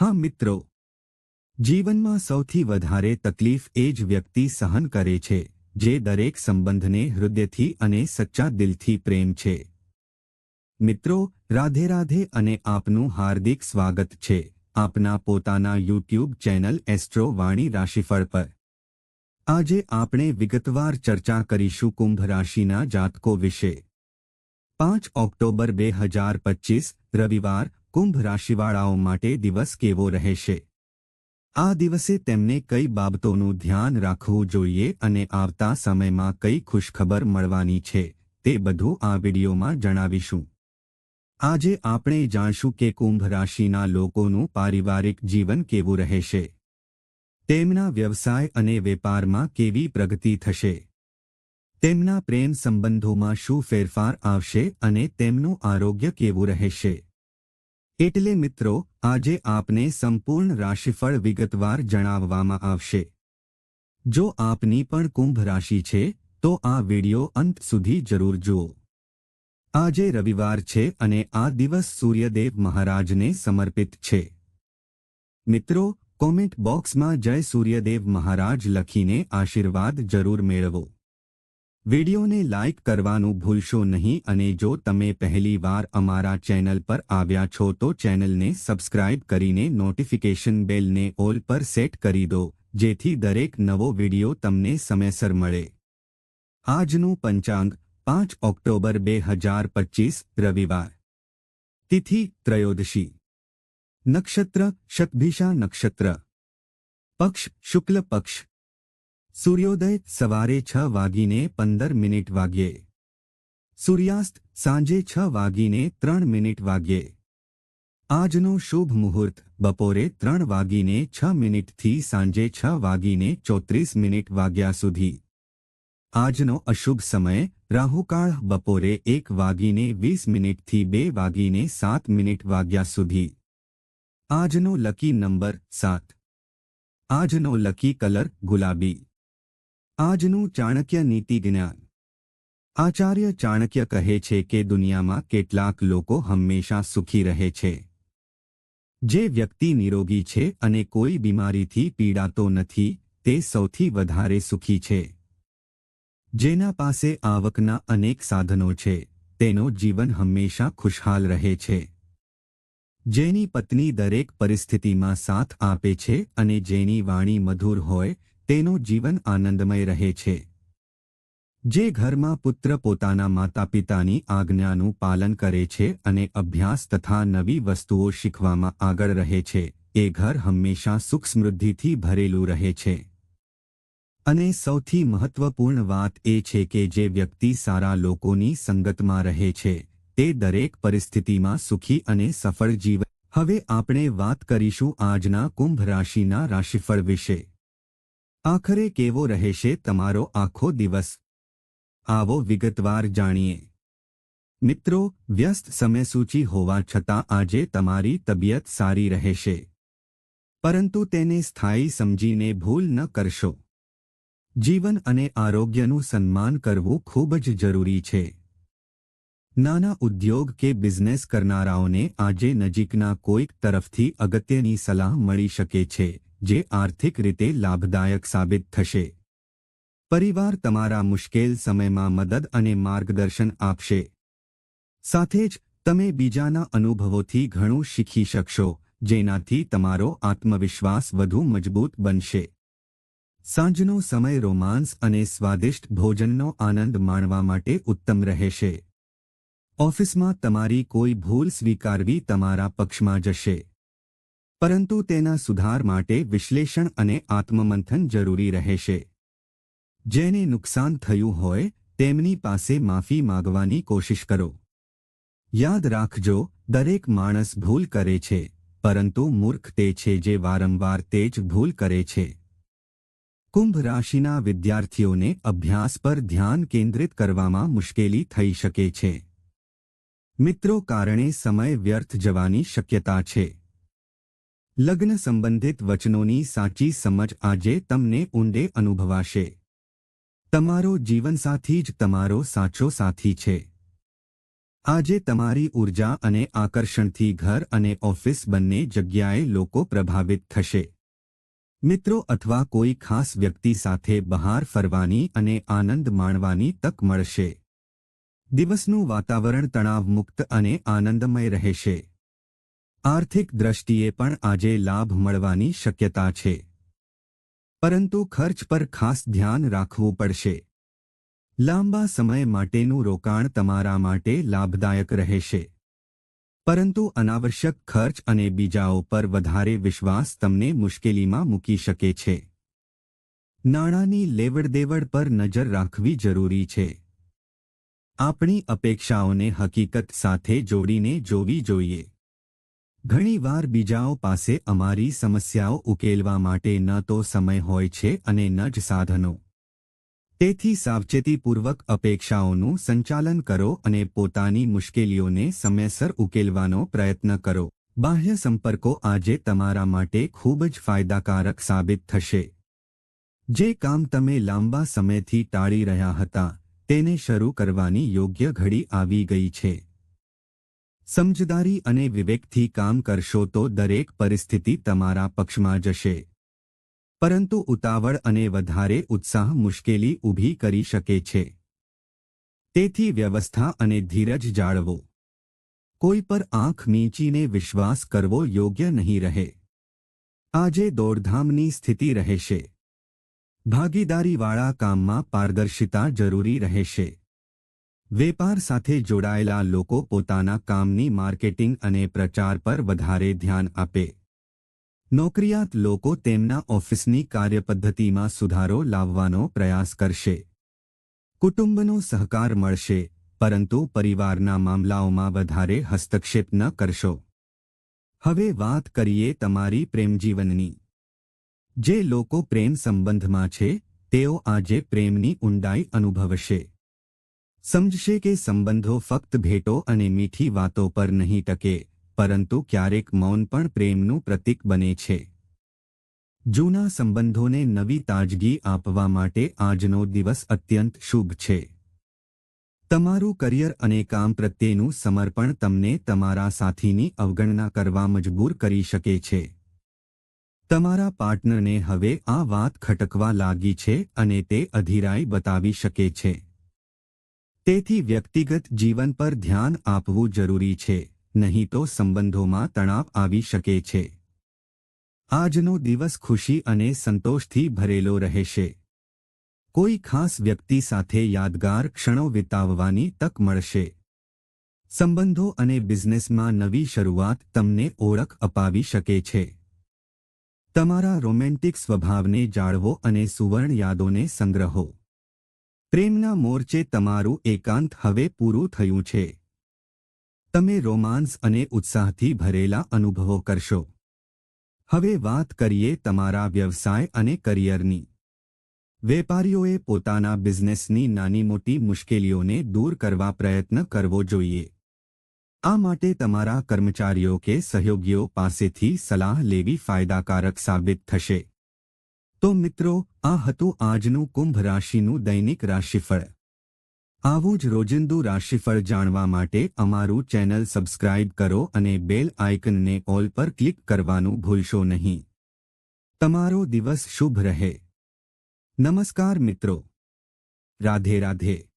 હા, મિત્રો. જીવનમાં સૌથી વધારે તકલીફ એ જ વ્યક્તિ સહન કરે છે, જે દરેક સંબંધને હૃદયથી અને સચ્ચા દિલથી પ્રેમ છે. મિત્રો, રાધે રાધે અને આપનું હાર્દિક સ્વાગત છે, આપના પોતાના યુટ્યુબ ચેનલ એસ્ટ્રો વાણી રાશિફળ પર. આજે આપણે વિગતવાર ચર્ચા કરીશું કુંભ રાશિના જાતકો વિશે. પાંચ ઓક્ટોબર બે હજાર પચીસ, રવિવાર કુંભ રાશિવાળાઓ માટે દિવસ કેવો રહેશે? આ દિવસે તેમને કઈ બાબતોનું ધ્યાન રાખવું જોઈએ અને આવતા સમયમાં કઈ ખુશખબર મળવાની છે તે બધું આ વિડીયોમાં જણાવીશું. આજે આપણે જાણશું કે કુંભ રાશિના લોકોનું પારિવારિક જીવન કેવું રહેશે. તેમના વ્યવસાય અને વેપારમાં કેવી પ્રગતિ થશે. તેમના પ્રેમ સંબંધોમાં શું ફેરફાર આવશે અને તેમનું આરોગ્ય કેવું રહેશે. એટલે મિત્રો, આજે આપને સંપૂર્ણ રાશિફળ વિગતવાર જણાવવામાં આવશે. જો આપની પણ કુંભ રાશિ છે, તો આ વિડિયો અંત સુધી જરૂર જુઓ. આજે રવિવાર છે અને આ દિવસ સૂર્યદેવ મહારાજને સમર્પિત છે. મિત્રો, કોમેન્ટ બોક્સમાં જય સૂર્યદેવ મહારાજ લખીને આશીર્વાદ જરૂર મેળવો. વિડિયોને લાઇક કરવાનું ભૂલશો નહીં અને જો તમે પહેલી વાર અમારા ચેનલ પર આવ્યા છો તો ચેનલને સબસ્ક્રાઇબ કરીને નોટિફિકેશન બેલને ઓલ પર સેટ કરી દો જેથી દરેક નવો વિડિયો તમને સમયસર મળે આજનું પંચાંગ પાંચ ઓક્ટોબર બે હજાર પચીસ રવિવાર તિથિ ત્રયોદશી નક્ષત્ર શતભિષા નક્ષત્ર પક્ષ શુક્લ પક્ષ સૂર્યોદય સવારે છ વાગીને પંદર મિનિટ વાગ્યે. સૂર્યાસ્ત સાંજે છ વાગીને ત્રણ મિનિટ વાગ્યે. આજનો શુભ મુહૂર્ત બપોરે ત્રણ વાગીને છ મિનિટથી સાંજે છ વાગીને ચોત્રીસ મિનિટ વાગ્યા સુધી. આજનો અશુભ સમય રાહુકાળ બપોરે એક વાગીને વીસ મિનિટથી બે વાગીને સાત મિનિટ વાગ્યા સુધી. આજનો લકી નંબર સાત. આજનો લકી કલર ગુલાબી. આજનું ચાણક્ય નીતિ જ્ઞાન. આચાર્ય ચાણક્ય કહે છે કે દુનિયામાં કેટલાક લોકો હંમેશા સુખી રહે છે. જે વ્યક્તિ નિરોગી છે અને કોઈ બીમારીથી પીડાતો નથી, તે સૌથી વધારે સુખી છે. જેના પાસે આવકના અનેક સાધનો છે, તેનો જીવન હંમેશા ખુશહાલ રહે છે. જેની પત્ની દરેક પરિસ્થિતિમાં સાથ આપે છે અને જેની વાણી મધુર હોય તેનું જીવન આનંદમય રહે છે. જે ઘરમાં પુત્ર પોતાના માતા પિતાની આજ્ઞાનું પાલન કરે છે અને અભ્યાસ તથા નવી વસ્તુઓ શીખવામાં આગળ રહે છે, એ ઘર હંમેશા સુખ સમૃદ્ધિથી ભરેલું રહે છે. અને સૌથી મહત્વપૂર્ણ વાત એ છે કે જે વ્યક્તિ સારા લોકોની સંગતમાં રહે છે, તે દરેક પરિસ્થિતિમાં સુખી અને સફળ જીવન હવે આપણે વાત કરીશું આજના કુંભ રાશિના રાશિફળ વિશે. આખરે કેવો રહેશે તમારો આખો દિવસ? આવો વિગતવાર જાણીએ. મિત્રો, વ્યસ્ત સમયસૂચિ હોવા છતાં આજે તમારી તબિયત સારી રહેશે. પરંતુ તેને સ્થાયી સમજીને ભૂલ ન કરશો. જીવન અને આરોગ્યનું સન્માન કરવું ખૂબ જ જરૂરી છે. નાના ઉદ્યોગ કે બિઝનેસ કરનારાઓને આજે નજીકના કોઈક તરફથી અગત્યની સલાહ મળી શકે છે. જે આર્થિક રીતે લાભદાયક સાબિત થશે. પરિવાર તમારા મુશ્કેલ સમયમાં મદદ અને માર્ગદર્શન આપશે. સાથે જ, તમે બીજાના અનુભવોથી ઘણું શીખી શકશો, જેનાથી તમારો આત્મવિશ્વાસ વધુ મજબૂત બનશે. સાંજનો સમય રોમાન્સ અને સ્વાદિષ્ટ ભોજનનો આનંદ માણવા માટે ઉત્તમ રહેશે. ઓફિસમાં તમારી કોઈ ભૂલ સ્વીકારવી તમારા પક્ષમાં જશે. પરંતુ તેના સુધાર માટે વિશ્લેષણ અને આત્મમંથન જરૂરી રહેશે. જેને નુકસાન થયું હોય, તેમની પાસે માફી માગવાની કોશિશ કરો. યાદ રાખજો, દરેક માણસ ભૂલ કરે છે, પરંતુ મૂર્ખ તે છે જે વારંવાર તે જ ભૂલ કરે છે. કુંભ રાશિના વિદ્યાર્થીઓને અભ્યાસ પર ધ્યાન કેન્દ્રિત કરવામાં મુશ્કેલી થઈ શકે છે. મિત્રો, કારણે સમય વ્યર્થ જવાની શક્યતા છે. લગ્ન સંબંધિત વચનોની સાચી સમજ આજે તમને ઊંડે અનુભવાશે. તમારો જીવનસાથી જ તમારો સાચો સાથી છે. આજે તમારી ઊર્જા અને આકર્ષણથી ઘર અને ઓફિસ બંને જગ્યાએ લોકો પ્રભાવિત થશે. મિત્રો અથવા કોઈ ખાસ વ્યક્તિ સાથે બહાર ફરવાની અને આનંદ માણવાની તક મળશે. દિવસનું વાતાવરણ તણાવમુક્ત અને આનંદમય રહેશે. આર્થિક દ્રષ્ટિએ પણ આજે લાભ મળવાની શક્યતા છે. પરંતુ ખર્ચ પર ખાસ ધ્યાન રાખવું પડશે. લાંબા સમય માટેનું રોકાણ તમારા માટે લાભદાયક રહેશે. પરંતુ અનાવશ્યક ખર્ચ અને બીજાઓ પર વધારે વિશ્વાસ તમને મુશ્કેલીમાં મૂકી શકે છે. નાણાંની લેવડદેવડ પર નજર રાખવી જરૂરી છે. આપણી અપેક્ષાઓને હકીકત સાથે જોડીને જોવી જોઈએ. ઘણીવાર બીજાઓ પાસે અમારી સમસ્યાઓ ઉકેલવા માટે ન તો સમય હોય છે અને ન જ સાધનો. તેથી સાવચેતીપૂર્વક અપેક્ષાઓનું સંચાલન કરો અને પોતાની મુશ્કેલીઓને સમયસર ઉકેલવાનો પ્રયત્ન કરો. બાહ્ય સંપર્કો આજે તમારા માટે ખૂબ જ ફાયદાકારક સાબિત થશે. જે કામ તમે લાંબા સમયથી ટાળી રહ્યા હતા, તેને શરૂ કરવાની યોગ્ય ઘડી આવી ગઈ છે. સમજદારી અને વિવેકથી કામ કરશો તો દરેક પરિસ્થિતિ તમારા પક્ષમાં જશે. પરંતુ ઉતાવળ અને વધારે ઉત્સાહ મુશ્કેલી ઊભી કરી શકે છે. તેથી વ્યવસ્થા અને ધીરજ જાળવો. કોઈ પર આંખ મીંચીને વિશ્વાસ કરવો યોગ્ય નહીં રહે. આજે દોડધામની સ્થિતિ રહેશે. ભાગીદારીવાળા કામમાં પારદર્શિતા જરૂરી રહેશે. વેપાર સાથે જોડાયેલા લોકો પોતાના કામની માર્કેટિંગ અને પ્રચાર પર વધારે ધ્યાન આપે. નોકરિયાત લોકો તેમના ઓફિસની કાર્યપદ્ધતિમાં સુધારો લાવવાનો પ્રયાસ કરશે. કુટુંબનો સહકાર મળશે, પરંતુ પરિવારના મામલાઓમાં વધારે હસ્તક્ષેપ ન કરશો. હવે વાત કરીએ તમારી પ્રેમજીવનની. જે લોકો પ્રેમ સંબંધમાં છે, તેઓ આજે પ્રેમની ઊંડાઈ અનુભવશે. સમજશે કે સંબંધો ફક્ત ભેટો અને મીઠી વાતો પર નહીં ટકે, પરંતુ ક્યારેક મૌન પણ પ્રેમનું પ્રતીક બને છે. જૂના સંબંધોને નવી તાજગી આપવા માટે આજનો દિવસ અત્યંત શુભ છે. તમારું કરિયર અને કામ પ્રત્યેનું સમર્પણ તમને તમારા સાથીની અવગણના કરવા મજબૂર કરી શકે છે. તમારા પાર્ટનરને હવે આ વાત ખટકવા લાગી છે અને તે અધીરાઈ બતાવી શકે છે. તેથી વ્યક્તિગત જીવન પર ધ્યાન આપવું જરૂરી છે, નહીં તો સંબંધોમાં તણાવ આવી શકે છે. આજનો દિવસ ખુશી અને સંતોષથી ભરેલો રહેશે. કોઈ ખાસ વ્યક્તિ સાથે યાદગાર ક્ષણો વિતાવવાની તક મળશે. સંબંધો અને બિઝનેસમાં નવી શરૂઆત તમને ઓળખ અપાવી શકે છે. તમારા રોમેન્ટિક સ્વભાવને જાળવો અને સુવર્ણ યાદોને સંગ્રહો. પ્રેમના મોરચે તમારું એકાંત હવે પૂરું થયું છે. તમે રોમાન્સ અને ઉત્સાહથી ભરેલા અનુભવો કરશો. હવે વાત કરીએ તમારા વ્યવસાય અને કરિયરની. વેપારીઓએ પોતાના બિઝનેસની નાની મોટી મુશ્કેલીઓને દૂર કરવા પ્રયત્ન કરવો જોઈએ. આ માટે તમારા કર્મચારીઓ કે સહયોગીઓ પાસેથી સલાહ લેવી ફાયદાકારક સાબિત થશે. તો મિત્રો, આ હતું આજનું કુંભ રાશિનું દૈનિક રાશિફળ. આવું જ રોજિંદુ રાશિફળ જાણવા માટે અમારું ચેનલ સબસ્ક્રાઇબ કરો અને બેલ આઇકનને ઓલ પર ક્લિક કરવાનું ભૂલશો નહીં. તમારો દિવસ શુભ રહે. નમસ્કાર મિત્રો. રાધે રાધે.